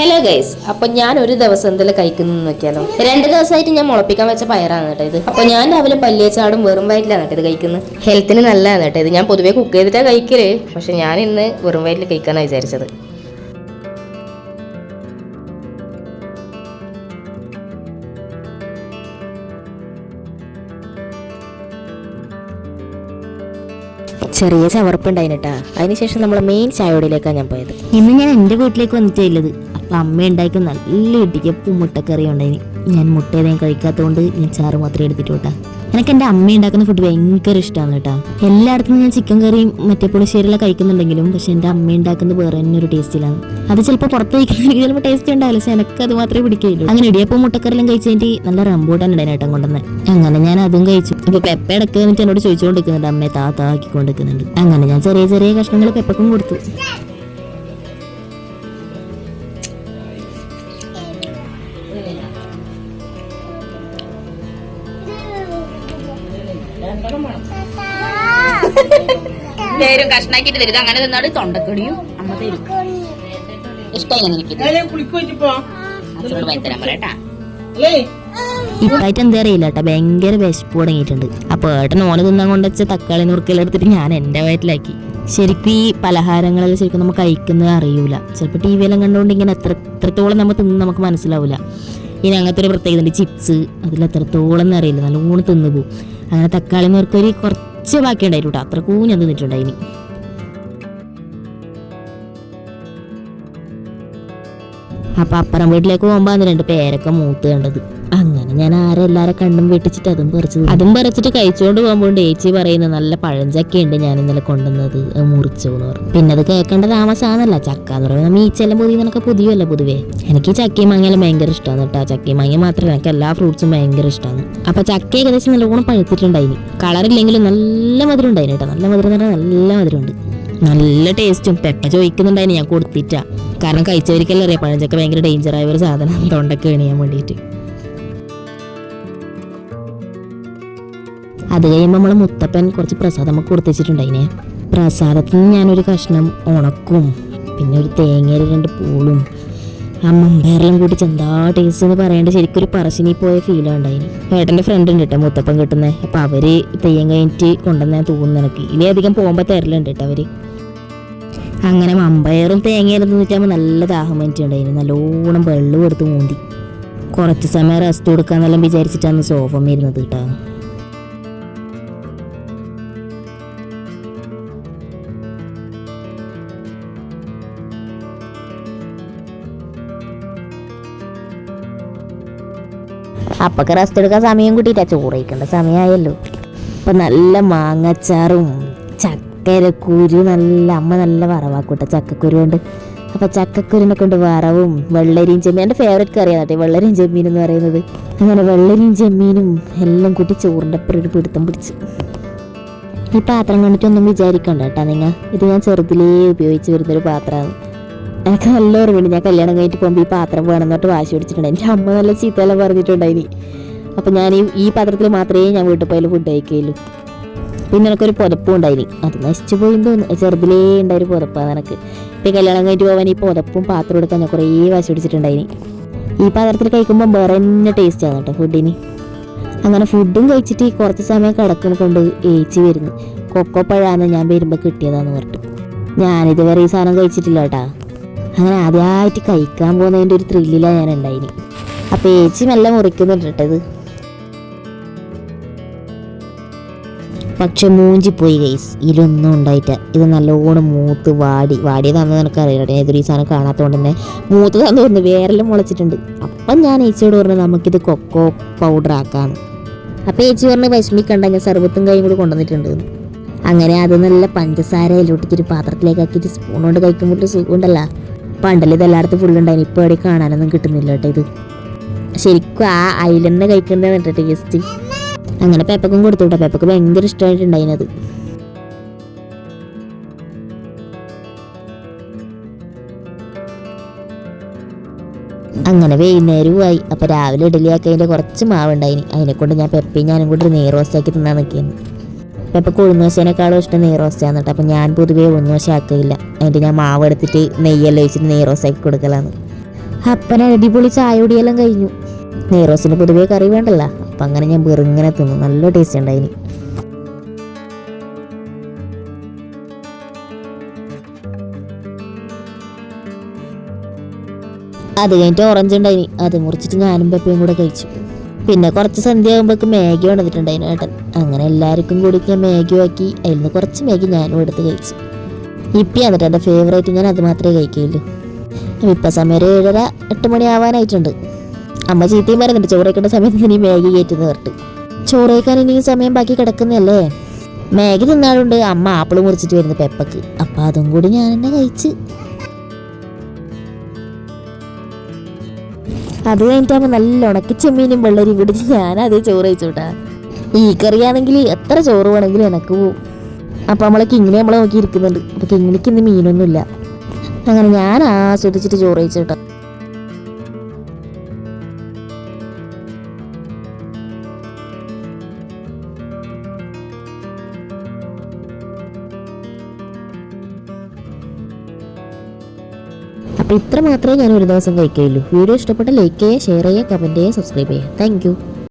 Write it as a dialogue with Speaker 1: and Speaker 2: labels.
Speaker 1: Hello guys അപ്പൊ ഞാൻ ഒരു ദിവസം എന്തെങ്കിലും കഴിക്കുന്നു നോക്കിയാലോ? രണ്ട് ദിവസമായിട്ട് ഞാൻ മുളപ്പിക്കാൻ വെച്ച പയറാണ് കേട്ടോ ഇത്. അപ്പൊ ഞാൻ രാവിലെ പല്ലിയച്ചാടും വെറും വയറ്റിലാണ് കേട്ടോ ഇത് കഴിക്കുന്നത്. ഹെൽത്തിന് നല്ലതാണ് കേട്ടോ ഇത്. ഞാൻ പൊതുവേ കുക്ക് ചെയ്തിട്ടാണ് കഴിക്കൽ. പക്ഷെ ഞാൻ ഇന്ന് വെറും വയറ്റിൽ കഴിക്കാനാണ് വിചാരിച്ചത്. ചെറിയ ചവർപ്പുണ്ടായിട്ടാ അതിനുശേഷം നമ്മൾ മെയിൻ ചായയോടിയിലേക്കാണ് ഞാൻ പോയത്.
Speaker 2: ഇന്ന് ഞാൻ എന്റെ വീട്ടിലേക്ക് വന്നിട്ടേ അമ്മ ഉണ്ടാക്കി നല്ല ഇടിക്കപ്പും മുട്ടക്കറി ഉണ്ടായിന് ഞാൻ മുട്ട ഏതെങ്കിലും കഴിക്കാത്തതുകൊണ്ട് ഞാൻ ചാറ് മാത്രമേ എടുത്തിട്ട് കേട്ടാ എനിക്ക് എന്റെ അമ്മ ഉണ്ടാക്കുന്ന ഫുഡ് ഭയങ്കര ഇഷ്ടമാണ് കേട്ടോ എല്ലായിടത്തും ഞാൻ ചിക്കൻ കറിയും മറ്റേ പുളിശ്ശേരിയെല്ലാം കഴിക്കുന്നുണ്ടെങ്കിലും പക്ഷെ എന്റെ അമ്മ ഉണ്ടാക്കുന്നത് വേറെ തന്നെ ഒരു ടേസ്റ്റിലാണ് അത് ചിലപ്പോൾ പുറത്ത് കഴിക്കുന്നതിന് ചിലപ്പോൾ ടേസ്റ്റ് ഉണ്ടാവില്ല. പക്ഷെ എനിക്ക് അത് മാത്രമേ പിടിക്കുകയുള്ളൂ. അങ്ങനെ ഇടിയപ്പം മുട്ടക്കറിയെല്ലാം കഴിച്ചതിന്റെ നല്ല റംബൂട്ടാൻ ഉണ്ടായിരുന്നു ഏട്ടൻ കൊണ്ടുവന്ന്. അങ്ങനെ ഞാൻ അതും കഴിച്ചു. അപ്പോൾ പെപ്പ ഇടയ്ക്ക് എന്നിട്ട് എന്നോട് ചോദിച്ചുകൊണ്ടിരിക്കുന്നുണ്ട് അമ്മയെ താത്താക്കിക്കൊണ്ടിരിക്കുന്നുണ്ട് അങ്ങനെ ഞാൻ ചെറിയ ചെറിയ കഷ്ണങ്ങൾ പെപ്പക്കും കൊടുത്തു.
Speaker 1: നേരും കഷ്ണാക്കിട്ട് തരും. അങ്ങനെ നിന്നാട് തൊണ്ടക്കടിയും അമ്മ തരും ഇഷ്ടമായി എനിക്ക് വൈത്തരാൻ പറയട്ടാ
Speaker 2: ഇപ്പായിട്ട് എന്താ അറിയില്ല കേട്ടോ. ഭയങ്കര വിശപ്പ് തുടങ്ങിയിട്ടുണ്ട്. അപ്പൊ ഏട്ടൻ ഓന തിന്നാൻ കൊണ്ട് വെച്ച തക്കാളി നുറുക്കലെടുത്തിട്ട് എടുത്തിട്ട് ഞാൻ എന്റെ വയറ്റിലാക്കി. ശരിക്കും ഈ പലഹാരങ്ങളെല്ലാം ശരിക്കും നമുക്ക് കഴിക്കുന്നത് അറിയൂല. ചിലപ്പോൾ ടി വിയെല്ലാം കണ്ടുകൊണ്ട് ഇങ്ങനെ എത്ര എത്രത്തോളം നമ്മൾ തിന്ന് നമുക്ക് മനസ്സിലാവൂല. ഇനി അങ്ങനത്തെ ഒരു പ്രത്യേകത ഉണ്ട്. ചിപ്സ് അതിൽ എത്രത്തോളം എന്ന് അറിയില്ല. നല്ലോണം തിന്നു പോകും അങ്ങനെ തക്കാളി നുറുക്കൊരു കുറച്ച് ബാക്കി ഉണ്ടായിരുന്നു അത്ര അത്രക്കും ഞാൻ തിന്നിട്ടുണ്ടായിനി അപ്പൊ അപ്പുറം വീട്ടിലേക്ക് പോകുമ്പോ രണ്ട് പേരൊക്കെ മൂത്ത് കണ്ടത്. അങ്ങനെ ഞാൻ ആരെ എല്ലാരെ കണ്ടും വെട്ടിച്ചിട്ട് അതും പറിച്ചത്. അതും പറിച്ചിട്ട് കഴിച്ചുകൊണ്ട് പോകുമ്പോൾ ഏച്ചി പറയുന്നത് നല്ല പഴഞ്ചക്കയുണ്ട് ഞാൻ ഇന്നലെ കൊണ്ടുവന്നത്. മുറിച്ചു എന്ന് പറഞ്ഞു. പിന്നെ അത് കേൾക്കേണ്ട താമസമാണല്ല ചക്ക എന്ന് പറയുന്നത് മീച്ചെല്ലാം പുതിയ നിനക്ക് പുതിയല്ല പൊതുവേ? എനിക്ക് ചക്കയും മാങ്ങയെല്ലാം ഭയങ്കര ഇഷ്ടമാണ് കേട്ടോ. ചക്കയും മാങ്ങ മാത്രമല്ല എനിക്ക് എല്ലാ ഫ്രൂട്ട്സും ഭയങ്കര ഇഷ്ടമാണ് അപ്പൊ ചക്ക ഏകദേശം നല്ലോണം പഴുത്തിട്ടുണ്ടായിനി. കളറില്ലെങ്കിലും നല്ല മധുരം ഉണ്ടായിന് കേട്ടോ. നല്ല മധുരം പറഞ്ഞാൽ നല്ല മധുരമുണ്ട്. നല്ല ടേസ്റ്റും പെട്ട ചോദിക്കുന്നുണ്ടായിന് ഞാൻ കൊടുത്തിട്ടാ. കാരണം കഴിച്ചവർക്കെല്ലാം അറിയാം പഴഞ്ചക്ക ഭയങ്കര ഡേഞ്ചർ ആയ ഒരു സാധനം. തൊണ്ടൊക്കെ എണിയാൻ വേണ്ടിയിട്ട്. അത് കഴിയുമ്പോൾ നമ്മളെ മുത്തപ്പൻ കുറച്ച് പ്രസാദം നമുക്ക് കൊടുത്തിട്ടുണ്ടായിനെ പ്രസാദത്തിൽ നിന്ന് ഞാനൊരു കഷ്ണം ഉണക്കും പിന്നെ ഒരു തേങ്ങയിൽ രണ്ട് പൂളും ആ മമ്പയറിലും കൂടി ചെന്താ ടേസ്റ്റ് എന്ന് പറയേണ്ട ശരിക്കും ഒരു പറശ്ശിനി പോയ ഫീലാണ് ഉണ്ടായിന്. ഏട്ടന്റെ ഫ്രണ്ട് ഉണ്ട് കേട്ടോ മുത്തപ്പൻ കിട്ടുന്നത് അപ്പോൾ അവർ തെയ്യം കഴിഞ്ഞിട്ട് കൊണ്ടുവന്നാൽ തോന്നുന്നു എനിക്ക്. ഇനി അധികം പോകുമ്പോൾ തരലുണ്ട് കേട്ടോ അവർ അങ്ങനെ മമ്പയറും തേങ്ങയിലും തിന്നിട്ടാകുമ്പോൾ നല്ല ദാഹം വേണ്ടിയിട്ടുണ്ടായിരുന്നു നല്ലോണം വെള്ളം എടുത്ത് മൂന്തി. കുറച്ച് സമയം റെസ്റ്റ് കൊടുക്കാന്നെല്ലാം വിചാരിച്ചിട്ടാണ് സോഫം വരുന്നത് കേട്ടോ അപ്പൊക്കെ റെസ്റ്റ് എടുക്കാൻ സമയം കൂട്ടിയിട്ടാ. ചോറ് കഴിക്കേണ്ട സമയമായല്ലോ അപ്പൊ നല്ല മാങ്ങച്ചാറും ചക്കരക്കുരു നല്ല അമ്മ നല്ല വറവാക്കൂട്ട ചക്കക്കുരു കൊണ്ട്. അപ്പൊ ചക്കക്കുരുനെ കൊണ്ട് വറവും വെള്ളരിയും ചെമ്മീൻ എന്റെ ഫേവറേറ്റ് കറിയാണ് കേട്ടോ വെള്ളരിയും ചെമ്മീൻ എന്ന് പറയുന്നത്. അങ്ങനെ വെള്ളരിയും ചെമ്മീനും എല്ലാം കൂട്ടി ചോറിന്റെ അപ്പുറം ഒരു പിടുത്തം പിടിച്ചു. ഈ പാത്രം കണ്ടിട്ടൊന്നും വിചാരിക്കണ്ട കേട്ടാ നിങ്ങൾ ഇത് ഞാൻ ചെറുതിലേ ഉപയോഗിച്ച് വരുന്നൊരു പാത്രമാണ്. എനിക്ക് നല്ല ഓർമ്മയുണ്ട് ഞാൻ കല്യാണം കഴിഞ്ഞിട്ട് പോകുമ്പോൾ ഈ പാത്രം വേണം എന്നിട്ട് വാശി പിടിച്ചിട്ടുണ്ട്. എന്റെ അമ്മ നല്ല ചീത്തയെല്ലാം പറഞ്ഞിട്ടുണ്ടായിനി. അപ്പം ഞാൻ ഈ ഈ പാത്രത്തിൽ മാത്രമേ ഞാൻ വീട്ടിൽ പോയാലും ഫുഡ് കഴിക്കുകയുള്ളൂ. പിന്നെ എനിക്കൊരു പുതപ്പും ഉണ്ടായിനി. അത് നശിച്ചു പോയി തോന്നുന്നു. ചെറുതിലേ ഉണ്ടായൊരു പുതപ്പാണ് എനിക്ക് ഇപ്പം കല്യാണം കഴിഞ്ഞിട്ട് പോകാൻ ഈ പുതപ്പും പാത്രം എടുക്കാൻ ഞാൻ കുറേ വാശി പിടിച്ചിട്ടുണ്ടായിനി. ഈ പാത്രത്തിൽ കഴിക്കുമ്പോൾ വേറെ തന്നെ ആണ് കേട്ടോ ഫുഡിന് അങ്ങനെ ഫുഡും കഴിച്ചിട്ട് കുറച്ച് സമയം കിടക്കുന്ന കൊണ്ട് ഏച്ചി വരുന്നു. കൊക്കോ പഴാന്ന് ഞാൻ വരുമ്പോൾ കിട്ടിയതാന്ന് പറഞ്ഞിട്ട്. ഞാനിതുവരെ ഈ സാധനം കഴിച്ചിട്ടില്ല കേട്ടാ. അങ്ങനെ ആദ്യമായിട്ട് കഴിക്കാൻ പോകുന്നതിന്റെ ഒരു ത്രില്ലിലാണ് ഞാൻ ഉണ്ടായിന് അപ്പം ഏച്ചി മെല്ലെ മുറിക്കുന്നുണ്ട് കേട്ടത് പക്ഷെ മൂഞ്ചിപ്പോയി ഗൈസ് ഇതിലൊന്നും ഉണ്ടായിട്ട ഇത് നല്ലോണം മൂത്ത് വാടി. വാടിയതാണെന്ന് എനിക്കറിയില്ല അറിയാം ഏതൊരു ഈ സാധനം കാണാത്തതുകൊണ്ട് തന്നെ മൂത്തതാന്ന് തോന്നുന്നു. വേറെല്ലാം മുളച്ചിട്ടുണ്ട്. അപ്പം ഞാൻ ഏച്ചിയോട് പറഞ്ഞു നമുക്കിത് കൊക്കോ പൗഡർ ആക്കാം അപ്പം ഏച്ചി പറഞ്ഞ് വിഷമിക്കണ്ട. ഞാൻ സർബത്തും കൈയും കൂടി കൊണ്ടുവന്നിട്ടുണ്ട് അങ്ങനെ അത് നല്ല പഞ്ചസാര ഇലോട്ടിക്കൊരു പാത്രത്തിലേക്ക് ആക്കിയിട്ട് സ്പൂൺ കൊണ്ട് കഴിക്കുമ്പോൾ സുഖമുണ്ടല്ലോ. പണ്ടല്ലേ ഇത് എല്ലായിടത്തും ഉണ്ടായിരുന്നു ഇപ്പോൾ എവിടെ കാണാനൊന്നും കിട്ടുന്നില്ല കേട്ടോ ഇത്. ശരിക്കും ആ അയിലെണ്ണ കഴിക്കുന്നതാണ് കേട്ടോ ടേസ്റ്റ് അങ്ങനെ പേപ്പക്കും കൊടുത്തു കേട്ടോ പേപ്പക്ക് ഭയങ്കര ഇഷ്ടമായിട്ടുണ്ടായിനത് അങ്ങനെ വൈകുന്നേരവുമായി അപ്പോൾ രാവിലെ ഇഡലിയാക്കി അതിന്റെ കുറച്ച് മാവുണ്ടായിനി. അതിനെ കൊണ്ട് ഞാൻ പെപ്പയും ഞാനും കൂടി നെയ് റോസ്റ്റ് ആക്കി തിന്നാൻ നിൽക്കുന്നു പെപ്പ കൊഴുന്നോശേനേക്കാളും ഇഷ്ടം നെയ്റോസ്റ്റാന്ന് കേട്ടോ. അപ്പോൾ ഞാൻ പൊതുവേ ഉഴുന്നുവശ ആക്കില്ല അതിന്റെ ഞാൻ മാവ് എടുത്തിട്ട് നെയ്യെല്ലാം ഒഴിച്ചിട്ട് നെയ്റോസാക്കി കൊടുക്കലാണ് അപ്പന അടിപൊളി ചായ കുടിയെല്ലാം കഴിഞ്ഞു. നെയ്റോസിന് പൊതുവേ കറി വേണ്ടല്ല. അപ്പം അങ്ങനെ ഞാൻ വെറുങ്ങനെ തിന്നു. നല്ല ടേസ്റ്റ് ഉണ്ടായിന്. അത് കഴിഞ്ഞിട്ട് ഓറഞ്ച് ഉണ്ടായിന്. അത് മുറിച്ചിട്ട് ഞാനും പെപ്പയും കൂടെ കഴിച്ചു. പിന്നെ കുറച്ച് സന്ധ്യ ആകുമ്പോഴേക്ക് മാഗി കൊണ്ടുവന്നിട്ടുണ്ടായിന് ഏട്ടൻ. അങ്ങനെ എല്ലാവർക്കും കൂടി ഞാൻ മാഗി ആക്കി അതിൽ നിന്ന് കുറച്ച് മാഗി ഞാനും എടുത്ത് കഴിച്ചു. ഇപ്പം എന്നിട്ട് എന്റെ ഫേവറേറ്റ് ഞാൻ അത് മാത്രമേ കഴിക്കുകയുള്ളൂ. ഇപ്പം സമയം ഒരു ഏഴര എട്ട് മണി ആവാനായിട്ടുണ്ട് അമ്മ ചീത്തയും പറയുന്നുണ്ട് ചോറ് വയ്ക്കേണ്ട സമയത്ത് ഇനി മാഗി കയറ്റുന്ന പറഞ്ഞിട്ട്. ചോറ് വയ്ക്കാൻ ഇനിയും സമയം ബാക്കി കിടക്കുന്നതല്ലേ? മാഗി തിന്നാളുണ്ട് അമ്മ ആപ്പിൾ മുറിച്ചിട്ട് വരുന്നു പെപ്പക്ക്. അപ്പം അതും കൂടി ഞാൻ എന്നെ കഴിച്ച്. അത് കഴിഞ്ഞിട്ടാകുമ്പോൾ നല്ല ഉണക്കി ചെമ്മീനും വെള്ളരിയും പിടിച്ച് ഞാൻ അതേ ചോറ് വെച്ചോട്ടാ ഈ കറിയാണെങ്കിൽ എത്ര ചോറ് വേണമെങ്കിലും എനക്ക് പോവും. അപ്പം നമ്മളെ കിങ്ങിനെ നമ്മളെ നോക്കി ഇരിക്കുന്നുണ്ട്. അപ്പം കിങ്ങിനിക്ക് ഇന്ന് മീനൊന്നുമില്ല. അങ്ങനെ ഞാൻ ആസ്വദിച്ചിട്ട് ചോറ് കഴിച്ചോട്ടാ. അപ്പോൾ ഇത്ര മാത്രമേ ഞാൻ ഒരു ദിവസം കഴിക്കുകയുള്ളൂ. വീഡിയോ ഇഷ്ടപ്പെട്ട ലൈക്ക് ചെയ്യുക ഷെയർ ചെയ്യുക കമന്റ് ചെയ്യുക സബ്സ്ക്രൈബ് ചെയ്യുക. താങ്ക്